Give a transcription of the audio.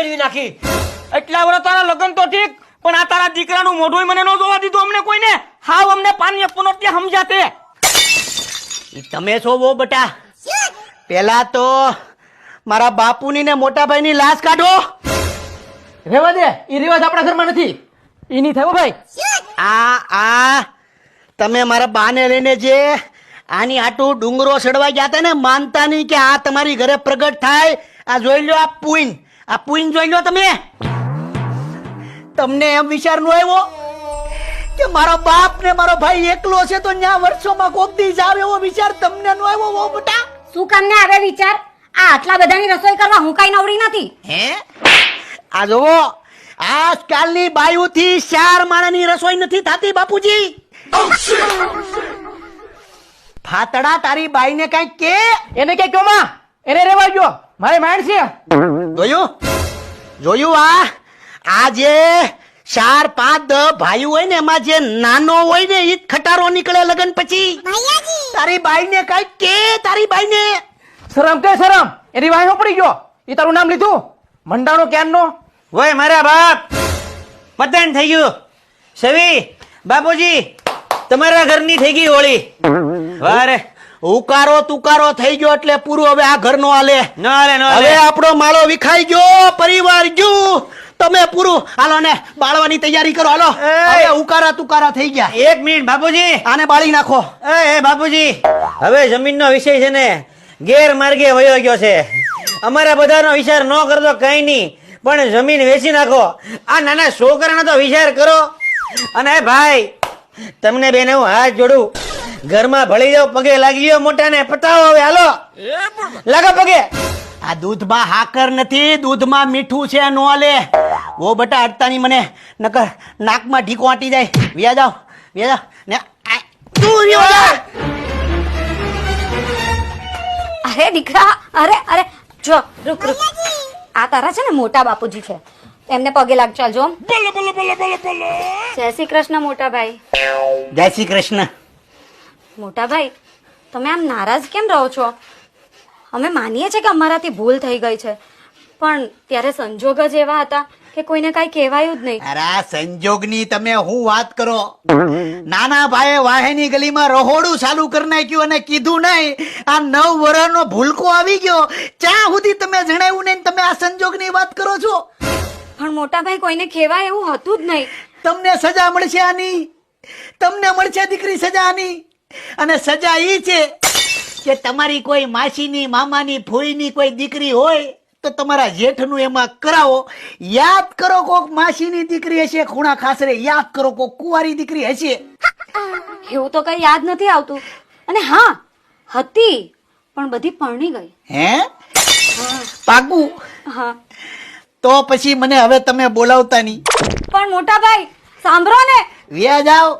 મેળવી નાખી. એટલા વર્ષ તારા લગ્ન તો ઠીક, પણ આ તારા દીકરાનું મોઢું મને ન જોવા દીધું અમને કોઈને. હાવ અમને પાણી આપવાનો ત્યાં સમજાતે તમે છો વો બટા. પેલા તો મારા બાપુની ને મોટા ભાઈની લાશ કાઢો. રેવા દે એ રિવાજ આપણા ઘરમાં નથી. એની થયો ભાઈ. આ આ, તમે મારા બાને લઈને જે આની આટું ડુંગરો સડવા ગયા હતા ને, માનતા નહીં કે આ તમારી ઘરે પ્રગટ થાય. આ જોઈ લો આ પુઈન. આ પુઈન જોઈ લો તમે. તમને એમ વિચાર નો આવ્યો કે મારો બાપ ને મારો ભાઈ એકલો છે તો ન્યા વર્ષોમાં કોક દી જાવ એવો વિચાર તમને નો આવ્યો વો બટા શું કામને આવે વિચાર? આ આટલા બધાની રસોઈ કરવા હું કઈ નવરી નથી. હે? આ જોવો આજકાલની બાયુથી ચાર માણાની રસોઈ નથી થતી બાપુજી. ફાતડા તારી બાઈને કઈ કે? એને કે કયો માં એને રેવા ગયો. મારે માઇન્ડ છે. જોયું? જોયું આ? આ જે ચાર પાંચ દસ ભાઈ હોય ને એમાં જે નાનો હોય ને એ ખટારો નીકળે લગન પછી. તારી બાઈને કઈ કે તારી બાઈને? શરમ કે શરમ? એની વાહો પડી ગયો? એ તારું નામ લીધું? મંડાનો ક્યાંનો હોય મારા બાપ! પતન થઈ ગયું. સવી બાપુજી તમારા ઘરની થઈ ગઈ હોળી. વારે ઉકારો તુકારો થઈ ગયો એટલે પૂરું હવે આ ઘરનો નો ન હાલે ન હવે આપણો માળો વિખાઈ ગયો પરિવાર ગયું. તમે પૂરું હાલો ને બાળવાની તૈયારી કરો હાલો! હવે ઉકારા તુકારા થઈ ગયા. એક મિનિટ બાપુજી. આને બાળી નાખો. એ એ બાપુજી. હવે જમીનનો વિષય છે ને ગેરમાર્ગે વયો ગયો છે. અમારા બધાનો વિચાર ન કરતો કઈ નહીં પણ જમીન વેચી નાખો. આ નાના છોકરાનો તો વિચાર કરો. અને ભાઈ તમને બેન હું હાથ જોડું. ઘરમાં ભળી જાવ પગે લાગી ગયો મોટાને પતાવો હવે હાલો. લાગો પગે. આ દૂધમાં હાકર નથી દૂધમાં મીઠું છે નો લે ઓ બટા અડતાની મને નકર નાકમાં ઢીકો આંટી જાય. વ્યા જાવ વ્યા જાવ ને તું. અરે દીકરા અરે અરે જો રૂક રૂક. આ તારા છે ને મોટા બાપુજી છે. એમને પગે લાગ ચાલજો. જય શ્રી કૃષ્ણ મોટા ભાઈ જય શ્રી કૃષ્ણ. મોટા ભાઈ તમે આમ નારાજ કેમ રહો છો? અમે માનીએ છીએ કે અમારાથી ભૂલ થઈ ગઈ છે પણ ત્યારે સંજોગ જ એવા હતા કે કોઈને કાંઈ કહેવાયું જ નહીં. અરે સંજોગની તમે હું વાત કરો? નાના ભાઈએ વાહેની ગલીમાં રહોડું ચાલુ કરી નાખ્યું અને કીધું નહીં આ નવ વર્ષનો ભૂલકો આવી ગયો. ચા સુધી તમે જણાવ્યું નહીં તમે આ સંજોગની વાત કરો છો. પણ મોટા ભાઈ કોઈને કહેવાય એવું હતું જ નહીં. તમને સજા મળશે આની. તમને મળશે દીકરી સજા આની અને સજા એ છે કે તમારી કોઈ માસીની મામાની ફોઈની કોઈ દીકરી હોય તો તમારા જેઠનું એમાં કરાવો. યાદ કરો કોક માસીની દીકરી હશે ખૂણા ખાસરે યાદ કરો કોક કુંવારી દીકરી હશે. એવું તો કઈ યાદ નથી આવતું. અને હા હતી પણ બધી પરણી ગઈ. હે? પાકું? હા. તો પછી મને હવે તમે બોલાવતા નહીં પણ મોટા ભાઈ સાંભળો ને. વ્યા જાઓ